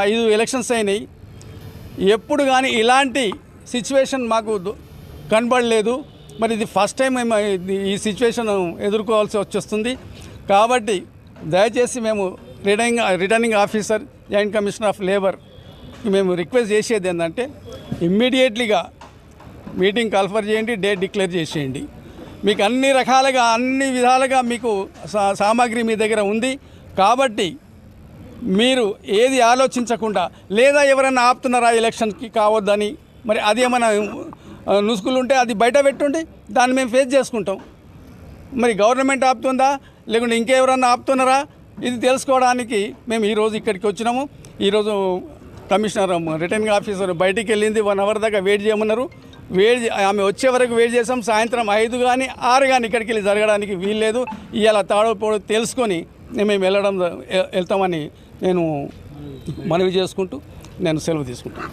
ఐదు ఎలక్షన్స్ అయినాయి. ఎప్పుడు కానీ ఇలాంటి సిచ్యువేషన్ మాకు కనబడలేదు. మరి ఇది ఫస్ట్ టైం మేము ఈ సిచ్యువేషన్ ఎదుర్కోవాల్సి వచ్చేస్తుంది. కాబట్టి దయచేసి మేము returning returning officer joint commissioner of labour మేము రిక్వెస్ట్ చేసేది ఏంటంటే ఇమ్మీడియట్లీగా మీటింగ్ కల్ఫర్ చేయండి డేట్ డిక్లేర్ చేసేయండి. మీకు అన్ని రకాలుగా అన్ని విధాలుగా మీకు సా- సామాగ్రి మీ దగ్గర ఉంది. కాబట్టి మీరు ఏది ఆలోచించకుండా లేదా ఎవరైనా ఆపుతున్నారా ఎలక్షన్కి కావద్దని? మరి అది ఏమైనా నుసుకులు ఉంటే అది బయట పెట్టుండి దాన్ని మేము ఫేస్ చేసుకుంటాం. మరి గవర్నమెంట్ ఆపుతుందా? లేకుంటే ఇంకెవరన్నా ఆపుతున్నారా? ఇది తెలుసుకోవడానికి మేము ఈరోజు ఇక్కడికి వచ్చినాము. ఈరోజు కమిషనర్ రిటర్నింగ్ ఆఫీసర్ బయటికి వెళ్ళింది. వన్ అవర్ దాకా వెయిట్ చేయమన్నారు. వెయిట్ ఆమె వచ్చే వరకు వెయిట్ చేసాం సాయంత్రం ఐదు కానీ ఆరు కానీ ఇక్కడికి వెళ్ళి జరగడానికి వీల్లేదు. ఇవాళ తాడో తెలుసుకొని మేము వెళ్ళడం వెళ్తామని నేను మనవి చేసుకుంటూ నేను సెలవు తీసుకుంటాను.